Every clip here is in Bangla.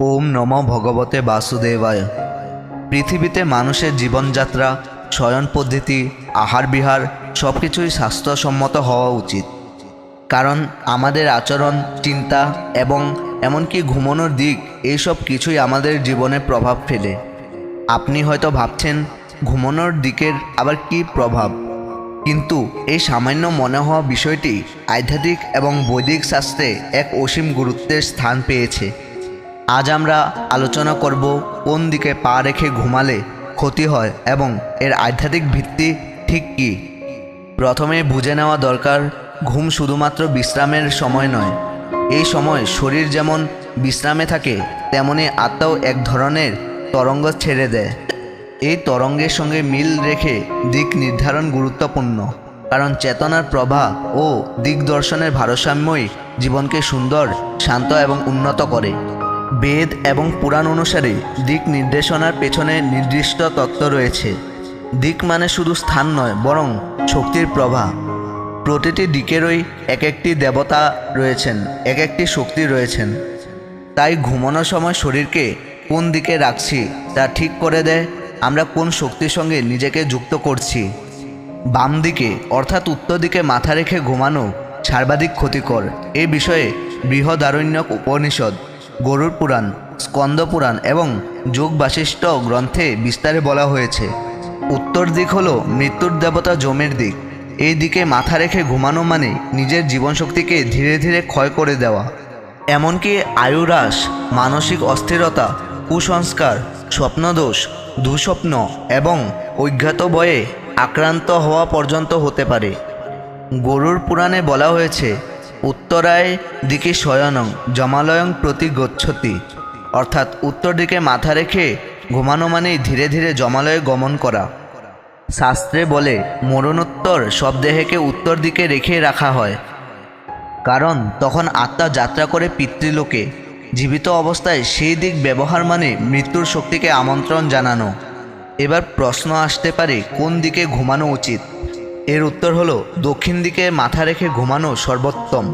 ওম নম ভগবতে বাসুদেবায়। পৃথিবীতে মানুষের জীবনযাত্রা, শয়ন পদ্ধতি, আহার বিহার সব কিছুই স্বাস্থ্যসম্মত হওয়া উচিত। কারণ আমাদের আচরণ, চিন্তা এবং এমনকি ঘুমানোর দিক, এইসব কিছুই আমাদের জীবনে প্রভাব ফেলে। আপনি হয়তো ভাবছেন, ঘুমানোর দিকের আবার কি প্রভাব? কিন্তু এই সামান্য মনে হওয়া বিষয়টি আধ্যাত্মিক এবং বৈদিক শাস্ত্রে এক অসীম গুরুত্বের স্থান পেয়েছে। আজ আমরা আলোচনা করব কোন দিকে পা রেখে ঘুমালে ক্ষতি হয় এবং এর আধ্যাত্মিক ভিত্তি ঠিক কী? প্রথমে বুঝে নেওয়া দরকার, ঘুম শুধুমাত্র বিশ্রামের সময় নয়। এই সময় শরীর যেমন বিশ্রামে থাকে, তেমনি আত্মাও এক ধরনের তরঙ্গ ছেড়ে দেয়। এই তরঙ্গের সঙ্গে মিল রেখে দিক নির্ধারণ গুরুত্বপূর্ণ, কারণ চেতনার প্রভা ও দিকদর্শনের ভারসাম্যই জীবনকে সুন্দর, শান্ত এবং উন্নত করে। বেদ এবং পুরাণ অনুসারে দিক নির্দেশনার পেছনে নির্দিষ্ট তত্ত্ব রয়েছে। দিক মানে শুধু স্থান নয়, বরং শক্তির প্রভা প্রতিটি দিকেরই এক একটি দেবতা রয়েছেন এক একটি শক্তি রয়েছেন। তাই ঘুমানোর সময় শরীরকে কোন দিকে রাখছি তা ঠিক করে দেয়, আমরা কোন শক্তির সঙ্গে নিজেকে যুক্ত করছি। বাম দিকে, অর্থাৎ উত্তর দিকে মাথা রেখে ঘুমানো সর্বাধিক ক্ষতিকর। এ বিষয়ে বৃহদারণ্যক উপনিষদ গরুর পুরাণ, স্কন্দ পুরাণ এবং যোগ বাশিষ্ঠ গ্রন্থে বিস্তারে বলা হয়েছে। উত্তর দিক হলো মৃত্যুর দেবতা জমের দিক। এই দিকে মাথা রেখে ঘুমানো মানে নিজের জীবনশক্তিকে ধীরে ধীরে ক্ষয় করে দেওয়া। এমনকি আয়ু হ্রাস মানসিক অস্থিরতা, কুসংস্কার, স্বপ্নদোষ, দুঃস্বপ্ন এবং অজ্ঞাত বয়ে আক্রান্ত হওয়া পর্যন্ত হতে পারে। গরুর পুরাণে বলা হয়েছে উত্তরায় দিকে শয়নং, জমালয়ং প্রতি গচ্ছতি। অর্থাৎ উত্তর দিকে মাথা রেখে ঘুমানো মানেই ধীরে ধীরে জমালয়ে গমন করা। শাস্ত্রে বলে, মরণোত্তর সব দেহকে উত্তর দিকে রেখে রাখা হয়। কারণ তখন আত্মা যাত্রা করে পিতৃলোকে। জীবিত অবস্থায় সেই দিক ব্যবহার মানে মৃত্যুর শক্তিকে আমন্ত্রণ জানানো। এবার প্রশ্ন আসতে পারে, কোন দিকে ঘুমানো উচিত? এর উত্তর হলো, দক্ষিণ দিকে মাথা রেখে ঘুমানো সর্বোত্তম।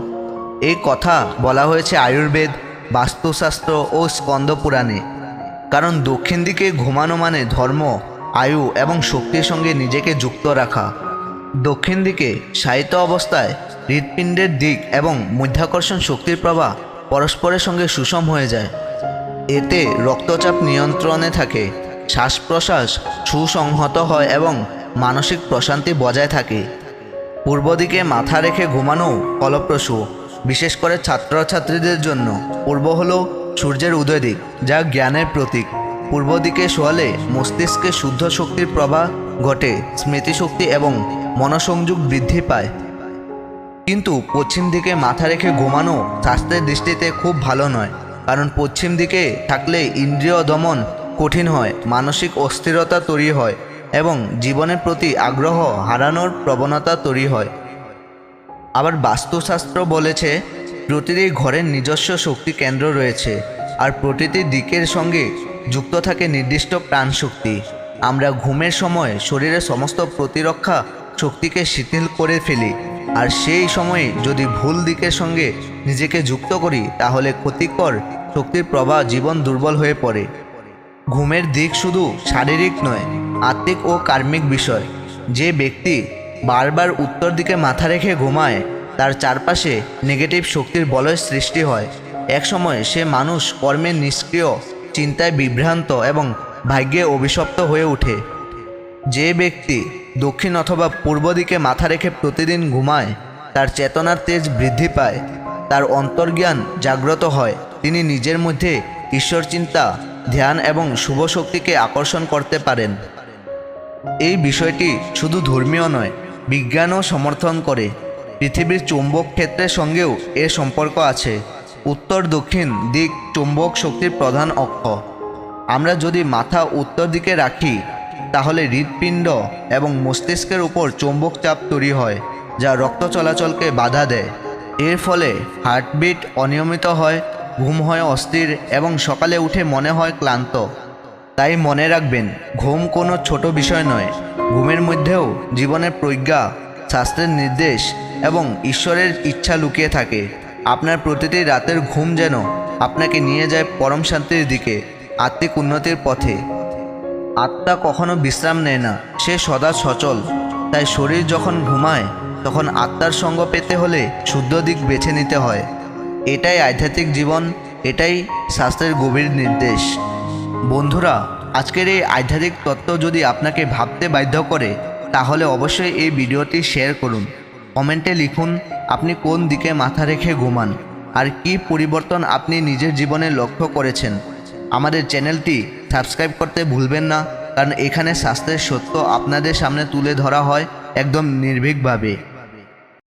এই কথা বলা হয়েছে আয়ুর্বেদ, বাস্তুশাস্ত্র ও স্কন্দ পুরাণে। কারণ দক্ষিণ দিকে ঘুমানো মানে ধর্ম, আয়ু এবং শক্তির সঙ্গে নিজেকে যুক্ত রাখা। দক্ষিণ দিকে সাহিত্য অবস্থায় হৃৎপিণ্ডের দিক এবং মধ্যাকর্ষণ শক্তির প্রবাহ পরস্পরের সঙ্গে সুষম হয়ে যায়। এতে রক্তচাপ নিয়ন্ত্রণে থাকে শ্বাস প্রশ্বাস সুসংহত হয় এবং মানসিক প্রশান্তি বজায় থাকে। পূর্ব দিকে মাথা রেখে ঘুমানো ফলপ্রসূ, বিশেষ করে ছাত্রছাত্রীদের জন্য। পূর্ব হল সূর্যের উদয় দিক, যা জ্ঞানের প্রতীক। পূর্ব দিকে শোয়ালে মস্তিষ্কে শুদ্ধ শক্তির প্রবাহ ঘটে, স্মৃতিশক্তি এবং মনসংযোগ বৃদ্ধি পায়। কিন্তু পশ্চিম দিকে মাথা রেখে ঘুমানো স্বাস্থ্যের দৃষ্টিতে খুব ভালো নয়, কারণ পশ্চিম দিকে থাকলে ইন্দ্রিয় দমন কঠিন হয়, মানসিক অস্থিরতা তৈরি হয়। এবং জীবনের প্রতি আগ্রহ হারানোর প্রবণতা তৈরি হয়। আবার বাস্তুশাস্ত্র বলেছে, প্রতিটি ঘরের নিজস্ব শক্তি কেন্দ্র রয়েছে, আর প্রতিটি দিকের সঙ্গে যুক্ত থাকে নির্দিষ্ট প্রাণশক্তি। আমরা ঘুমের সময় শরীরের সমস্ত প্রতিরক্ষা শক্তিকে শিথিল করে ফেলি, আর সেই সময়ে যদি ভুল দিকের সঙ্গে নিজেকে যুক্ত করি, তাহলে ক্ষতিকর শক্তির প্রবাহ জীবন দুর্বল হয়ে পড়ে। ঘুমের দিক শুধু শারীরিক নয়, আত্মিক ও কার্মিক বিষয়। যে ব্যক্তি বারবার উত্তর দিকে মাথা রেখে ঘুমায়, তার চারপাশে নেগেটিভ শক্তির বলয় সৃষ্টি হয়। একসময় সে মানুষ কর্মে নিষ্ক্রিয়, চিন্তায় বিভ্রান্ত এবং ভাগ্যে অভিশপ্ত হয়ে ওঠে। যে ব্যক্তি দক্ষিণ অথবা পূর্ব দিকে মাথা রেখে প্রতিদিন ঘুমায়, তার চেতনার তেজ বৃদ্ধি পায়, তার অন্তর্জ্ঞান জাগ্রত হয়। তিনি নিজের মধ্যে ঈশ্বর চিন্তা, ধ্যান এবং শুভ শক্তিকে আকর্ষণ করতে পারেন। এই বিষয়টি শুধু ধর্মীয় নয়, বিজ্ঞানও সমর্থন করে। পৃথিবীর চৌম্বক ক্ষেত্রের সঙ্গেও এর সম্পর্ক আছে। উত্তর, দক্ষিণ দিক চৌম্বক শক্তির প্রধান অক্ষ। আমরা যদি মাথা উত্তর দিকে রাখি, তাহলে হৃৎপিণ্ড এবং মস্তিষ্কের উপর চৌম্বক চাপ তৈরি হয়, যা রক্ত চলাচলকে বাধা দেয়। এর ফলে হার্টবিট অনিয়মিত হয় ঘুম হয় অস্থির এবং সকালে উঠে মনে হয় ক্লান্ত। তাই মনে রাখবেন, ঘুম কোনো ছোট বিষয় নয়। ঘুমের মধ্যেও জীবনের প্রজ্ঞা, শাস্ত্রের নির্দেশ এবং ঈশ্বরের ইচ্ছা লুকিয়ে থাকে। আপনার প্রতিটি রাতের ঘুম যেন আপনাকে নিয়ে যায় পরম শান্তির দিকে, আত্মিক উন্নতির পথে। আত্মা কখনো বিশ্রাম নেয় না, সে সদা সচল। তাই শরীর যখন ঘুমায়, তখন আত্মার সঙ্গ পেতে হলে শুদ্ধ দিক বেছে নিতে হয়। এটাই আধ্যাত্মিক জীবন, এটাই শাস্ত্রের গভীর নির্দেশ। বন্ধুরা, আজকের এই আধ্যাত্মিক তত্ত্ব যদি আপনাকে ভাবতে বাধ্য করে, তাহলে অবশ্যই এই ভিডিওটি শেয়ার করুন। কমেন্টে লিখুন, আপনি কোন দিকে মাথা রেখে ঘুমান, আর কি পরিবর্তন আপনি নিজের জীবনে লক্ষ্য করেছেন। আমাদের চ্যানেলটি সাবস্ক্রাইব করতে ভুলবেন না, কারণ এখানে শাস্ত্রের সত্য আপনাদের সামনে তুলে ধরা হয় একদম নির্ভীকভাবে।